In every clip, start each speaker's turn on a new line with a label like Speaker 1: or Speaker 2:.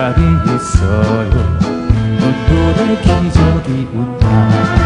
Speaker 1: 짝이 있어요. 눈부를 기적이 온다.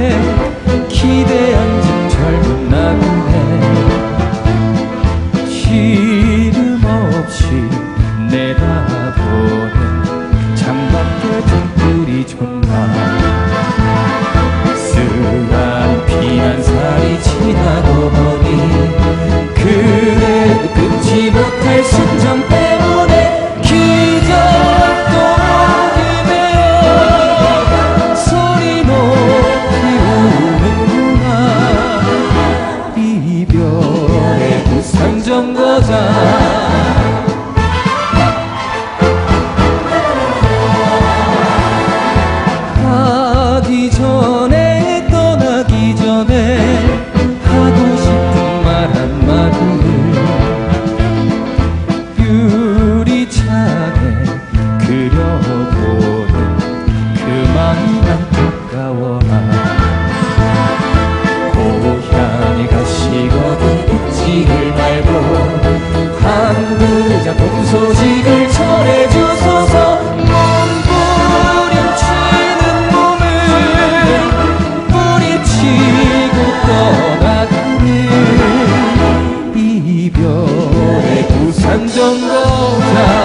Speaker 1: 12열차에 기대 앉은 젊은 나그네. 시름 없이 내다보네. 창밖에 등불이 존나 상정거장 가기 전에 떠나기 전에 하고 싶은 말 한마디. 유리창에 그려보는 그만 주여 부산정거장.